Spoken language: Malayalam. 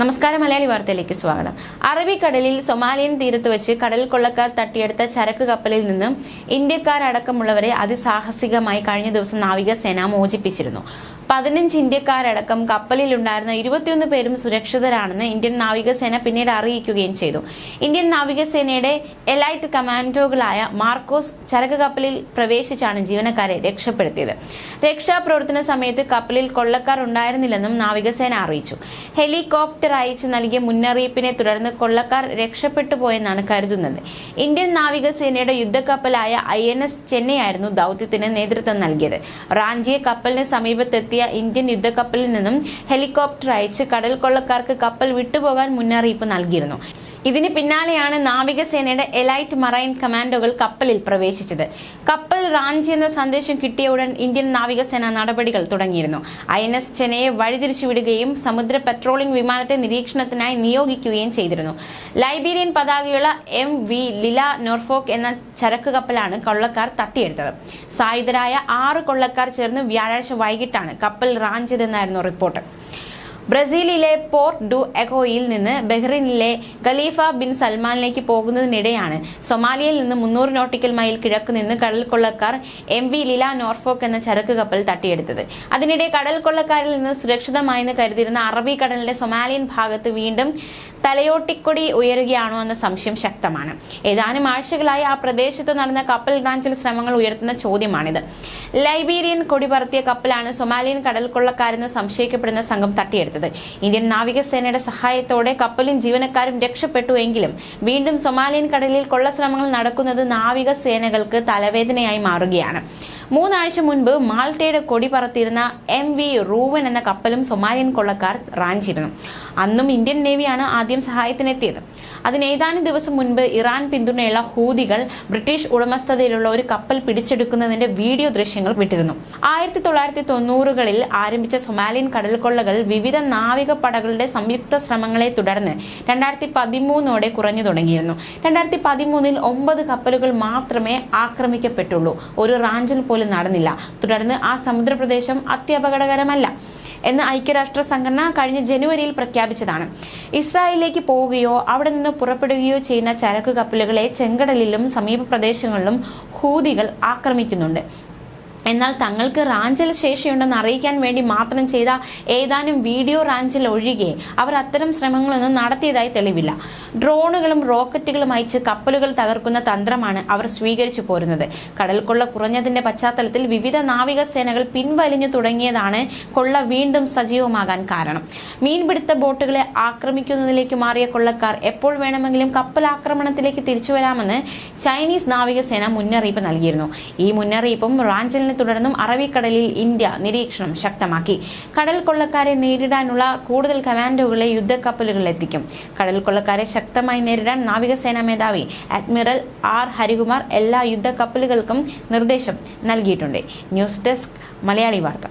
നമസ്കാരം മലയാളി വാർത്തയിലേക്ക് സ്വാഗതം. അറബിക്കടലിൽ സൊമാലിയൻ തീരത്ത് വെച്ച് കടൽ കൊള്ളക്കാർ തട്ടിയെടുത്ത ചരക്ക് കപ്പലിൽ നിന്നും ഇന്ത്യക്കാരടക്കമുള്ളവരെ അതിസാഹസികമായി കഴിഞ്ഞ ദിവസം നാവികസേന മോചിപ്പിച്ചിരുന്നു. പതിനഞ്ച് ഇന്ത്യക്കാരടക്കം കപ്പലിലുണ്ടായിരുന്ന ഇരുപത്തിയൊന്ന് പേരും സുരക്ഷിതരാണെന്ന് ഇന്ത്യൻ നാവികസേന പിന്നീട് അറിയിക്കുകയും ചെയ്തു. ഇന്ത്യൻ നാവികസേനയുടെ എലൈറ്റ് കമാൻഡോകളായ മാർക്കോസ് ചരക്ക് കപ്പലിൽ പ്രവേശിച്ചാണ് ജീവനക്കാരെ രക്ഷപ്പെടുത്തിയത്. രക്ഷാപ്രവർത്തന സമയത്ത് കപ്പലിൽ കൊള്ളക്കാർ ഉണ്ടായിരുന്നില്ലെന്നും നാവികസേന അറിയിച്ചു. ഹെലികോപ്റ്റർ അയച്ച് നൽകിയ മുന്നറിയിപ്പിനെ തുടർന്ന് കൊള്ളക്കാർ രക്ഷപ്പെട്ടു പോയെന്നാണ് കരുതുന്നത്. ഇന്ത്യൻ നാവികസേനയുടെ യുദ്ധക്കപ്പലായ ഐ എൻ എസ് ചെന്നൈ ആയിരുന്നു ദൗത്യത്തിന് നേതൃത്വം നൽകിയത്. റാഞ്ചിയെ കപ്പലിന് സമീപത്തെത്തിയ ഇന്ത്യൻ യുദ്ധക്കപ്പലിൽ നിന്നും ഹെലികോപ്റ്റർ അയച്ച് കടൽ കൊള്ളക്കാർക്ക് കപ്പൽ വിട്ടുപോകാൻ മുന്നറിയിപ്പ് നൽകിയിരുന്നു. ഇതിന് പിന്നാലെയാണ് നാവികസേനയുടെ എലൈറ്റ് മറൈൻ കമാൻഡോകൾ കപ്പലിൽ പ്രവേശിച്ചത്. കപ്പൽ റാഞ്ചി എന്ന സന്ദേശം കിട്ടിയ ഉടൻ ഇന്ത്യൻ നാവികസേന നടപടികൾ തുടങ്ങിയിരുന്നു. ഐ എൻ എസ് ചെന്നൈയെ വഴിതിരിച്ചുവിടുകയും സമുദ്ര പെട്രോളിംഗ് വിമാനത്തെ നിരീക്ഷണത്തിനായി നിയോഗിക്കുകയും ചെയ്തിരുന്നു. ലൈബീരിയൻ പതാകയുള്ള എം വി ലില നോർഫോക്ക് എന്ന ചരക്ക് കപ്പലാണ് കൊള്ളക്കാർ തട്ടിയെടുത്തത്. സായുധരായ ആറ് കൊള്ളക്കാർ ചേർന്ന് വ്യാഴാഴ്ച വൈകിട്ടാണ് കപ്പൽ റാഞ്ചിതെന്നായിരുന്നു റിപ്പോർട്ട്. ബ്രസീലിലെ പോർട്ട് ഡു എഗോയിൽ നിന്ന് ബഹ്റിനിലെ ഖലീഫ ബിൻ സൽമാനിലേക്ക് പോകുന്നതിനിടെയാണ് സൊമാലിയയിൽ നിന്ന് മുന്നൂറ് നോട്ടിക്കൽ മൈൽ കിഴക്ക് നിന്ന് കടൽ കൊള്ളക്കാർ എം വി ലില നോർഫോക്ക് എന്ന ചരക്ക് കപ്പൽ തട്ടിയെടുത്തത്. അതിനിടെ കടൽ കൊള്ളക്കാരിൽ നിന്ന് സുരക്ഷിതമായെന്ന് കരുതിയിരുന്ന അറബിക്കടലിന്റെ സൊമാലിയൻ ഭാഗത്ത് വീണ്ടും തലയോട്ടിക്കൊടി ഉയരുകയാണോ എന്ന സംശയം ശക്തമാണ്. ഏതാനും ആഴ്ചകളായി ആ പ്രദേശത്ത് നടന്ന കപ്പൽ റാഞ്ചൽ ശ്രമങ്ങൾ ഉയർത്തുന്ന ചോദ്യമാണിത്. ലൈബീരിയൻ കൊടി പറത്തിയ കപ്പലാണ് സൊമാലിയൻ കടൽ കൊള്ളക്കാരെന്ന് സംശയിക്കപ്പെടുന്ന സംഘം തട്ടിയെടുത്തത്. ഇന്ത്യൻ നാവികസേനയുടെ സഹായത്തോടെ കപ്പലും ജീവനക്കാരും രക്ഷപ്പെട്ടു എങ്കിലും വീണ്ടും സൊമാലിയൻ കടലിൽ കൊള്ള ശ്രമങ്ങൾ നടക്കുന്നത് നാവികസേനകൾക്ക് തലവേദനയായി മാറുകയാണ്. മൂന്നാഴ്ച മുൻപ് മാൾട്ടയുടെ കൊടി പറത്തിയിരുന്ന എം വി റൂവൻ എന്ന കപ്പലും സൊമാലിയൻ കൊള്ളക്കാർ റാഞ്ചിരുന്നു. അന്നും ഇന്ത്യൻ നേവിയാണ് ആദ്യം സഹായത്തിനെത്തിയത്. അതിന് ഏതാനും ദിവസം മുൻപ് ഇറാൻ പിന്തുണയുള്ള ഹൂതികൾ ബ്രിട്ടീഷ് ഉടമസ്ഥതയിലുള്ള ഒരു കപ്പൽ പിടിച്ചെടുക്കുന്നതിന്റെ വീഡിയോ ദൃശ്യങ്ങൾ വിട്ടിരുന്നു. ആയിരത്തി തൊള്ളായിരത്തി തൊണ്ണൂറുകളിൽ ആരംഭിച്ച സൊമാലിയൻ കടൽക്കൊള്ളകൾ വിവിധ നാവിക പടകളുടെ സംയുക്ത ശ്രമങ്ങളെ തുടർന്ന് രണ്ടായിരത്തി പതിമൂന്നോടെ കുറഞ്ഞു തുടങ്ങിയിരുന്നു. രണ്ടായിരത്തി പതിമൂന്നിൽ ഒമ്പത് കപ്പലുകൾ മാത്രമേ ആക്രമിക്കപ്പെട്ടുള്ളൂ. ഒരു റാഞ്ചൽ പോലും നടന്നില്ല. തുടർന്ന് ആ സമുദ്രപ്രദേശം അത്യപകടകരമല്ല. എന്ന് ഐക്യരാഷ്ട്ര സംഘടന കഴിഞ്ഞ ജനുവരിയിൽ പ്രഖ്യാപിച്ചതാണ്. ഇസ്രായേലിലേക്ക് പോവുകയോ അവിടെ നിന്ന് പുറപ്പെടുകയോ ചെയ്യുന്ന ചരക്ക് കപ്പലുകളെ ചെങ്കടലിലും സമീപ പ്രദേശങ്ങളിലും ഹൂതികൾ ആക്രമിക്കുന്നുണ്ട്. എന്നാൽ തങ്ങൾക്ക് റാഞ്ചൽ ശേഷിയുണ്ടെന്ന് അറിയിക്കാൻ വേണ്ടി മാത്രം ചെയ്ത ഏതാനും വീഡിയോ റാഞ്ചൽ ഒഴികെ അവർ അത്തരം ശ്രമങ്ങളൊന്നും നടത്തിയതായി തെളിവില്ല. ഡ്രോണുകളും റോക്കറ്റുകളും അയച്ച് കപ്പലുകൾ തകർക്കുന്ന തന്ത്രമാണ് അവർ സ്വീകരിച്ചു പോരുന്നത്. കടൽക്കൊള്ള കുറഞ്ഞതിന്റെ പശ്ചാത്തലത്തിൽ വിവിധ നാവിക സേനകൾ പിൻവലിഞ്ഞു തുടങ്ങിയതാണ് കൊള്ള വീണ്ടും സജീവമാകാൻ കാരണം. മീൻപിടുത്ത ബോട്ടുകളെ ആക്രമിക്കുന്നതിലേക്ക് മാറിയ കൊള്ളക്കാർ എപ്പോൾ വേണമെങ്കിലും കപ്പൽ ആക്രമണത്തിലേക്ക് തിരിച്ചു വരാമെന്ന് ചൈനീസ് നാവികസേന മുന്നറിയിപ്പ് നൽകിയിരുന്നു. ഈ മുന്നറിയിപ്പും റാഞ്ചലിനെ തുടർന്നും അറബിക്കടലിൽ ഇന്ത്യ നിരീക്ഷണം ശക്തമാക്കി. കടൽ കൊള്ളക്കാരെ നേരിടാനുള്ള കൂടുതൽ കമാൻഡോകളെ യുദ്ധക്കപ്പലുകളിൽ എത്തിക്കും. കടൽ കൊള്ളക്കാരെ ശക്തമായി നേരിടാൻ നാവികസേനാ മേധാവി അഡ്മിറൽ ആർ ഹരികുമാർ എല്ലാ യുദ്ധ കപ്പലുകൾക്കും നിർദ്ദേശം നൽകിയിട്ടുണ്ട്. ന്യൂസ് ഡെസ്ക് മലയാളി വാർത്ത.